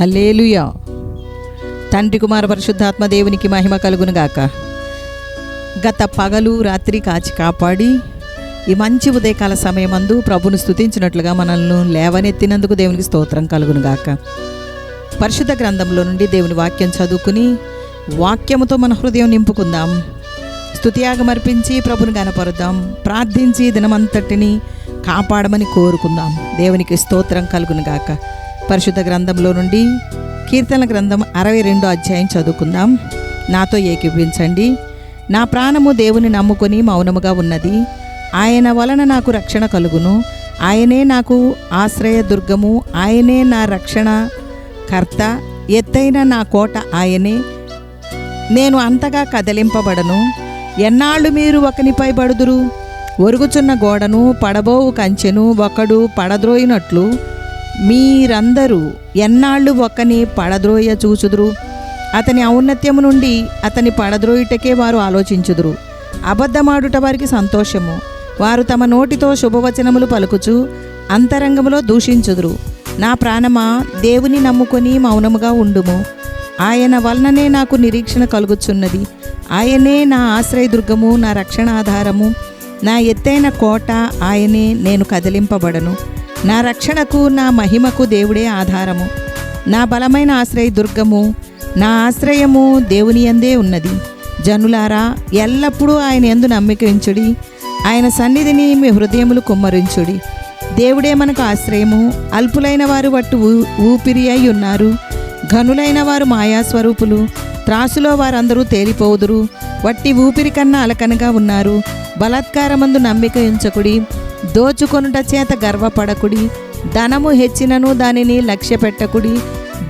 Hallelujah తండ్రి కుమార పరిశుద్ధాత్మ దేవునికి మహిమ కలుగును గాక గత పగలు రాత్రి కాచి కాపాడి ఈ మంచి ఉదయకాల సమయమందు ప్రభును స్థుతించినట్లుగా మనల్ని లేవనెత్తినందుకు దేవునికి స్తోత్రం కలుగును గాక పరిశుద్ధ గ్రంథంలో నుండి దేవుని వాక్యం చదువుకుని వాక్యముతో మన హృదయం నింపుకుందాం. స్థుతియాగం అర్పించి ప్రభుని గనపరుద్దాం. ప్రార్థించి దినమంతటిని కాపాడమని కోరుకుందాం. దేవునికి స్తోత్రం కలుగును గాక పరిశుద్ధ గ్రంథంలో నుండి కీర్తన గ్రంథం అరవై రెండో అధ్యాయం చదువుకుందాం. నాతో ఏకీపించండి నా ప్రాణము దేవుని నమ్ముకొని మౌనముగా ఉన్నది. ఆయన వలన నాకు రక్షణ కలుగును. ఆయనే నాకు ఆశ్రయ దుర్గము. ఆయనే నా రక్షణ కర్త. ఎత్తైన నా కోట ఆయనే. నేను అంతగా కదలింపబడను. ఎన్నాళ్ళు మీరు ఒకనిపై పడుదురు? ఒరుగుచున్న గోడను పడబోవు కంచెను ఒకడు పడద్రోయినట్లు. మీరందరూ ఎన్నాళ్ళు ఒకని పడద్రోయ చూచుదురు? అతని ఔన్నత్యము నుండి అతని పడద్రోయుటకే వారు ఆలోచించుదురు. అబద్ధమాడుట వారికి సంతోషము. వారు తమ నోటితో శుభవచనములు పలుకుచు అంతరంగములో దూషించుదురు. నా ప్రాణమా దేవుని నమ్ముకొని మౌనముగా ఉండుము. ఆయన వలననే నాకు నిరీక్షణ కలుగుచున్నది. ఆయనే నా ఆశ్రయదుర్గము నా రక్షణ ఆధారము నా ఎత్తైన కోట ఆయనే నేను కదిలింపబడను. నా రక్షణకు నా మహిమకు దేవుడే ఆధారము. నా బలమైన ఆశ్రయ దుర్గము నా ఆశ్రయము దేవుని యందే ఉన్నది. జనులారా ఎల్లప్పుడూ ఆయన ఎందు నమ్మికించుడి ఆయన సన్నిధిని మీ హృదయములు కుమ్మరించుడి. దేవుడే మనకు ఆశ్రయము. అల్పులైన వారు వట్టు ఊ- ఊపిరి అయి ఉన్నారు. ఘనులైన వారు మాయాస్వరూపులు త్రాసులో వారందరూ తేలిపోదురు. వట్టి ఊపిరి కన్నా అలకనగా ఉన్నారు. బలాత్కారమందు నమ్మిక ఉంచకుడి. దోచుకొనుట చేత గర్వపడకుడి. ధనము హెచ్చినను దానిని లక్ష్య పెట్టకుడి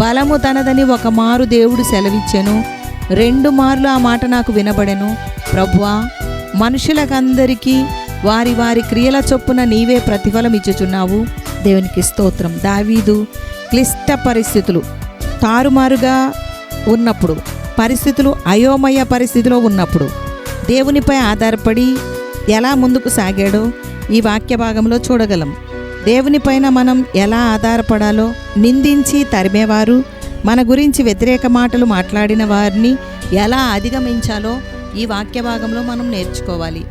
బలము తనదని ఒక మారు దేవుడు సెలవిచ్చెను. రెండు మార్లు ఆ మాట నాకు వినబడెను. ప్రభువా మనుషులకందరికీ వారి వారి క్రియల చొప్పున నీవే ప్రతిఫలం ఇచ్చుచున్నావు. దేవునికి స్తోత్రం. దావీదు క్లిష్ట పరిస్థితులు తారుమారుగా ఉన్నప్పుడు పరిస్థితులు అయోమయ పరిస్థితిలో ఉన్నప్పుడు దేవునిపై ఆధారపడి ఎలా ముందుకు సాగాడో ఈ వాక్య భాగంలో చూడగలం. దేవునిపైన మనం ఎలా ఆధారపడాలో నిందించి తరిమేవారు మన గురించి వ్యతిరేక మాటలు మాట్లాడిన వారిని ఎలా అధిగమించాలో ఈ వాక్య భాగంలో మనం నేర్చుకోవాలి.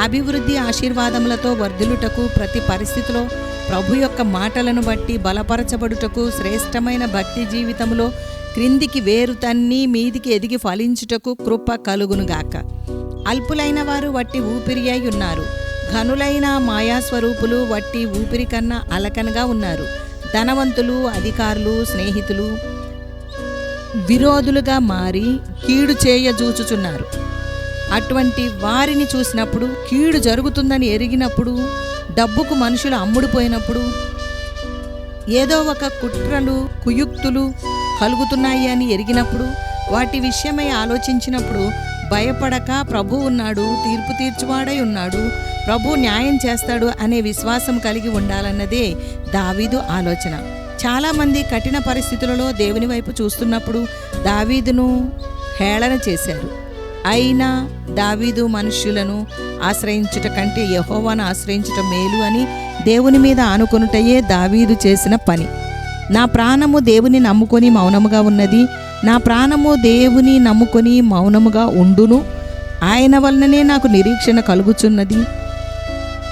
అభివృద్ధి ఆశీర్వాదములతో వర్ధిల్లుటకు ప్రతి పరిస్థితిలో ప్రభు యొక్క మాటలను బట్టి బలపరచబడుటకు శ్రేష్టమైన భక్తి జీవితంలో క్రిందికి వేరు తన్ని మీదికి ఎదిగి ఫలించుటకు కృప కలుగునుగాక. అల్పులైన వారు వట్టి ఊపిరి అయి ఉన్నారు. ఘనులైన మాయాస్వరూపులు వట్టి ఊపిరి కన్నా అలకనగా ఉన్నారు. ధనవంతులు అధికారులు స్నేహితులు విరోధులుగా మారి కీడు చేయజూచుచున్నారు అటువంటి వారిని చూసినప్పుడు కీడు జరుగుతుందని ఎరిగినప్పుడు డబ్బుకు మనుషులు అమ్ముడుపోయినప్పుడు ఏదో ఒక కుట్రలు కుయుక్తులు కలుగుతున్నాయి అని ఎరిగినప్పుడు వాటి విషయమై ఆలోచించినప్పుడు భయపడక ప్రభు ఉన్నాడు తీర్పు తీర్చువాడై ఉన్నాడు ప్రభు న్యాయం చేస్తాడు అనే విశ్వాసం కలిగి ఉండాలన్నదే దావీదు ఆలోచన. చాలామంది కఠిన పరిస్థితులలో దేవుని వైపు చూస్తున్నప్పుడు దావీదును హేళన చేశారు. అయినా దావీదు మనుష్యులను ఆశ్రయించుట కంటే యహోవాను ఆశ్రయించుట మేలు అని దేవుని మీద ఆనుకొనుటయే దావీదు చేసిన పని. నా ప్రాణము దేవుని నమ్ముకొని మౌనముగా ఉన్నది. నా ప్రాణము దేవుని నమ్ముకొని మౌనముగా ఉండును. ఆయన వలననే నాకు నిరీక్షణ కలుగుచున్నది.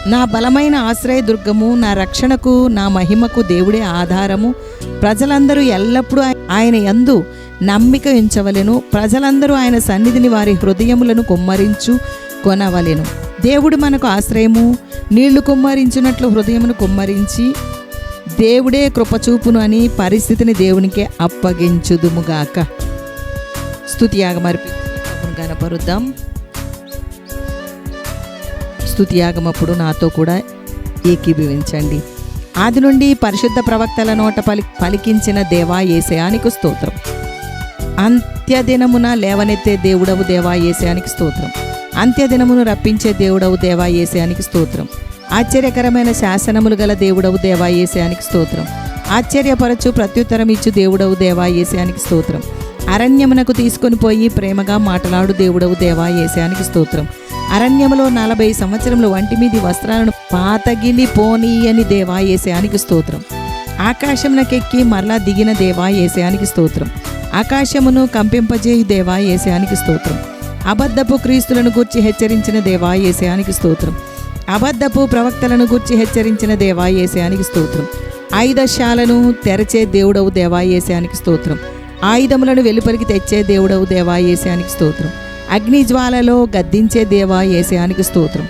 నా బలమైన ఆశ్రయదుర్గము నా రక్షణకు నా మహిమకు దేవుడే ఆధారము. ప్రజలందరూ ఎల్లప్పుడూ ఆయన యందు నమ్మిక ఉంచవలెను. ప్రజలందరూ ఆయన సన్నిధిని వారి హృదయములను కుమ్మరించు కొనవలెను. దేవుడు మనకు ఆశ్రయము నీళ్ళు కుమ్మరించినట్లు హృదయమును కుమ్మరించి దేవుడే కృపచూపును అని పరిస్థితిని దేవునికే అప్పగించుదుముగాక. స్తుతి యాగమర్పించి ప్రభువును గనపరుద్దాం స్తుతి యాగమప్పుడు నాతో కూడా ఏకీభవించండి. ఆది నుండి పరిశుద్ధ ప్రవక్తల నోట పలి పలికించిన దేవా ఏసయానికి స్తోత్రం. అంత్యదినమున లేవనెత్తే దేవుడవు దేవా ఏసయానికి స్తోత్రం. అంత్యదినమును రప్పించే దేవుడవు దేవా ఏసయానికి స్తోత్రం. ఆశ్చర్యకరమైన శాసనములు గల దేవుడవు దేవాయేశానికి స్తోత్రం. ఆశ్చర్యపరచు ప్రత్యుత్తరం ఇచ్చు దేవుడవు దేవాయేశానికి స్తోత్రం. అరణ్యమునకు తీసుకొని పోయి ప్రేమగా మాట్లాడు దేవుడవు దేవాయేశానికి స్తోత్రం. అరణ్యములో నలభై సంవత్సరములు వంటి మీది వస్త్రాలను పాతగిలి పోనీయని దేవా ఏసయానికి స్తోత్రం. ఆకాశమునకెక్కి మరలా దిగిన దేవాయేశానికి స్తోత్రం. ఆకాశమును కంపింపజేయి దేవాయేశానికి స్తోత్రం. అబద్ధపు క్రీస్తులను గూర్చి హెచ్చరించిన దేవాయేశానికి స్తోత్రం. అబద్ధపు ప్రవక్తలను గూర్చి హెచ్చరించిన దేవాయేశానికి స్తోత్రం. ఆయుధశాలను తెరచే దేవుడవు దేవాయేశానికి స్తోత్రం. ఆయుధములను వెలుపలికి తెచ్చే దేవుడవు దేవాయేశానికి స్తోత్రం. అగ్ని జ్వాలలో గద్దించే దేవా ఏసయానికి స్తోత్రం.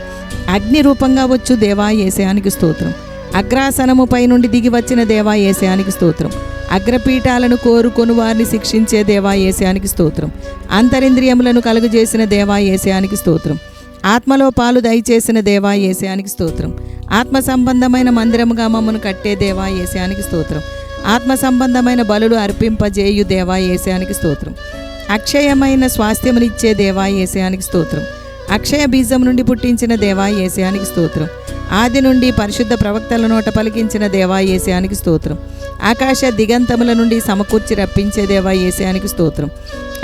అగ్ని రూపంగా వచ్చు దేవా ఏసయానికి స్తోత్రం. అగ్రాసనముపై నుండి దిగి వచ్చిన దేవా ఏసయానికి స్తోత్రం. అగ్రపీఠాలను కోరుకొని వారిని శిక్షించే దేవా ఏసయానికి స్తోత్రం. అంతరింద్రియములను కలుగజేసిన దేవా ఏసయానికి స్తోత్రం. ఆత్మలో పాలు దయచేసిన దేవా ఏసయానికి స్తోత్రం. ఆత్మ సంబంధమైన మందిరముగా మమ్మను కట్టే దేవా ఏసయానికి స్తోత్రం. ఆత్మ సంబంధమైన బలులు అర్పింపజేయు దేవా ఏసయానికి స్తోత్రం. అక్షయమైన స్వాస్థ్యమునిచ్చే దేవా ఏసయానికి స్తోత్రం. అక్షయ బీజం నుండి పుట్టించిన దేవా ఏసయానికి స్తోత్రం. ఆది నుండి పరిశుద్ధ ప్రవక్తల నోట పలికించిన దేవా ఏసయానికి స్తోత్రం. ఆకాశ దిగంతముల నుండి సమకూర్చి రప్పించే దేవా ఏసయానికి స్తోత్రం.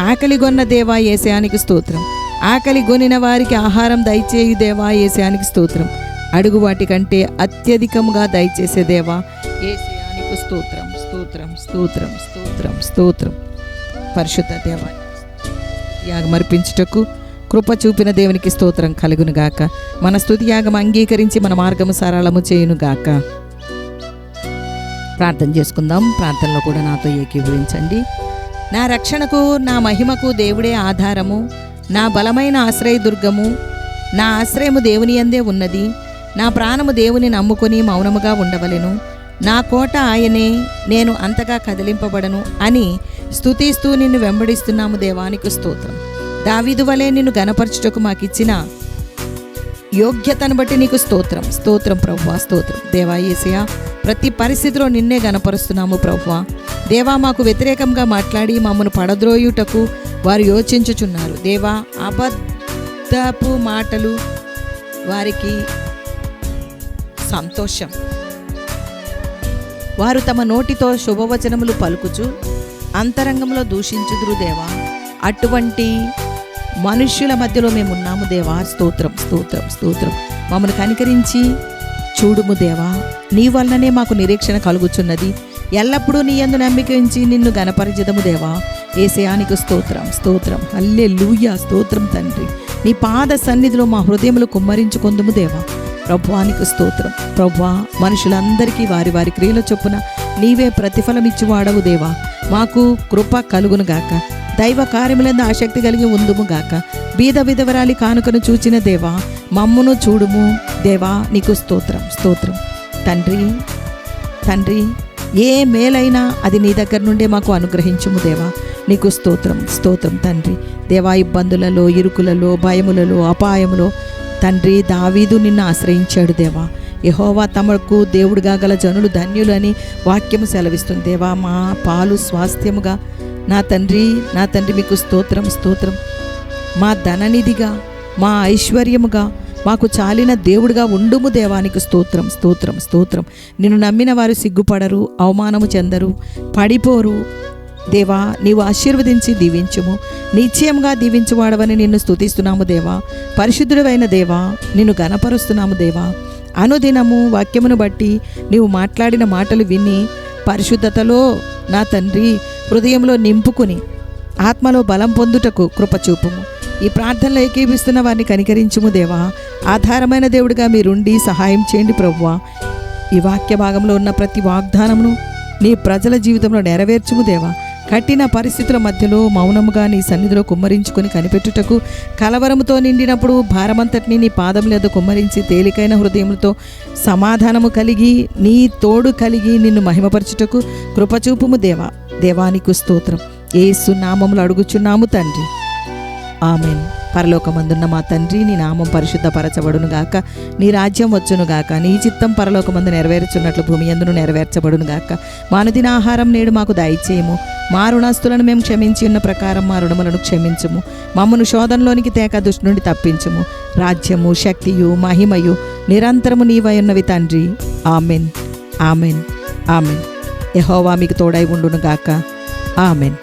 ఆకలిగొన్న దేవా ఏసయానికి స్తోత్రం. ఆకలి గొనిన వారికి ఆహారం దయచేయు దేవా ఏసయానికి స్తోత్రం. అడుగు వాటి కంటే అత్యధికముగా దయచేసే దేవా ఏసయానికి స్తోత్రం స్తోత్రం స్తోత్రం స్తోత్రం స్తోత్రం. పరిశుద్ధ దేవా యాగమర్పించుటకు కృప చూపిన దేవునికి స్తోత్రం కలుగునుగాక మన స్థుతి యాగం అంగీకరించి మన మార్గము సరళము చేయునుగాక ప్రార్థన చేసుకుందాం. ప్రార్థనలో కూడా నాతో ఏకీభవించండి. నా రక్షణకు నా మహిమకు దేవుడే ఆధారము. నా బలమైన ఆశ్రయదుర్గము నా ఆశ్రయము దేవుని అందే ఉన్నది నా ప్రాణము దేవుని నమ్ముకొని మౌనముగా ఉండవలెను. నా కోట ఆయనే నేను అంతగా కదిలింపబడను అని స్తుతిస్తూ నిన్ను వెంబడిస్తున్నాము దేవానికి స్తోత్రం. దావిదు వలె నిన్ను గనపరచుటకు మాకిచ్చిన యోగ్యతను బట్టి నీకు స్తోత్రం. స్తోత్రం ప్రభు స్తోత్రం. దేవాయేసయా ప్రతి పరిస్థితిలో నిన్నే గనపరుస్తున్నాము ప్రభువా దేవా మాకు వ్యతిరేకంగా మాట్లాడి మమ్మను పడద్రోయుటకు వారు యోచించుచున్నారు. దేవా అబద్ధపు మాటలు వారికి సంతోషం. వారు తమ నోటితో శుభవచనములు పలుకుచు అంతరంగంలో దూషించుదురు దేవా. అటువంటి మనుష్యుల మధ్యలో మేము ఉన్నాము దేవా. స్తోత్రం స్తోత్రం స్తోత్రం. మమ్మల్ని కనికరించి చూడుము దేవా నీ వల్లనే మాకు నిరీక్షణ కలుగుచున్నది. ఎల్లప్పుడూ నీ యందు నమ్మిక ఉంచి నిన్ను గనపరిచిదము దేవా. ఏసయానికి స్తోత్రం స్తోత్రం అల్లే లూయ స్తోత్రం తండ్రి. నీ పాద సన్నిధిలో మా హృదయములు కుమ్మరించుకుందుము దేవా. ప్రభువానికి స్తోత్రం. ప్రభువా మనుషులందరికీ వారి వారి క్రియల చొప్పున నీవే ప్రతిఫలం ఇచ్చివాడవు దేవా. మాకు కృప కలుగును గాక. దైవ కార్యములందు ఆసక్తి కలిగి ఉందుము గాక. బీద విధవరాలి కానుకను చూచిన దేవా మమ్మును చూడుము. దేవా నీకు స్తోత్రం స్తోత్రం. తండ్రి తండ్రి ఏ మేలైనా అది నీ దగ్గర నుండే మాకు అనుగ్రహించుము దేవా. నీకు స్తోత్రం స్తోత్రం తండ్రి. దేవా ఇబ్బందులలో ఇరుకులలో భయములలో అపాయములో తండ్రి దావీదు నిన్ను ఆశ్రయించాడు దేవా. యహోవా తమకు దేవుడుగా గల జనులు ధన్యులని వాక్యము సెలవిస్తుంది దేవా. మా పాలు స్వాస్థ్యముగా నా తండ్రి నా తండ్రి మీకు స్తోత్రం స్తోత్రం. మా ధననిధిగా మా ఐశ్వర్యముగా మాకు చాలిన దేవుడిగా ఉండుము దేవానికి స్తోత్రం స్తోత్రం స్తోత్రం. నిన్ను నమ్మిన వారు సిగ్గుపడరు అవమానము చెందరు పడిపోరు. దేవా నీవు ఆశీర్వదించి దీవించుము. నిశ్చయంగా దీవించువాడవని నిన్ను స్తుతిస్తున్నాము దేవా. పరిశుద్ధుడైన దేవా నిన్ను గనపరుస్తున్నాము దేవా. అనుదినము వాక్యమును బట్టి నీవు మాట్లాడిన మాటలు విని పరిశుద్ధతలో నా తండ్రి హృదయంలో నింపుకుని ఆత్మలో బలం పొందుటకు కృపచూపుము ఈ ప్రార్థనలో ఏకీపిస్తున్న వారిని కనికరించుము దేవా. ఆధారమైన దేవుడిగా మీరుండి సహాయం చేయండి ప్రభువా ఈ వాక్య భాగంలో ఉన్న ప్రతి వాగ్దానమును నీ ప్రజల జీవితంలో నెరవేర్చుము దేవా. కఠిన పరిస్థితుల మధ్యలో మౌనముగా నీ సన్నిధిలో కుమ్మరించుకొని కనిపెట్టుటకు కలవరముతో నిండినప్పుడు భారమంతటిని నీ పాదం లేదా కుమ్మరించి తేలికైన హృదయములతో సమాధానము కలిగి నీ తోడు కలిగి నిన్ను మహిమపరచుటకు కృపచూపుము దేవా. దేవానికి స్తోత్రం. ఏసు నామములు అడుగుచున్నాము తండ్రి. ఆమెన్. పరలోకమందున్న మా తండ్రి నీ నామం పరిశుద్ధపరచబడును గాక. నీ రాజ్యం వచ్చును గాక. నీ చిత్తం పరలోకమందు నెరవేర్చున్నట్లు భూమి ఎందును నెరవేర్చబడును గాక. మానుదిన ఆహారం నేడు మాకు దయచేయము. మా రుణాస్తులను మేము క్షమించి ఉన్న ప్రకారం మా రుణములను క్షమించుము. మమ్మను శోధనలోనికి తేక దుష్టి నుండి తప్పించుము. రాజ్యము శక్తియు మహిమయు నిరంతరము నీవై ఉన్నవి తండ్రి. ఆమెన్. ఆమెన్. ఆమెన్. యహోవా మీకు తోడై ఉండును గాక. ఆమెన్.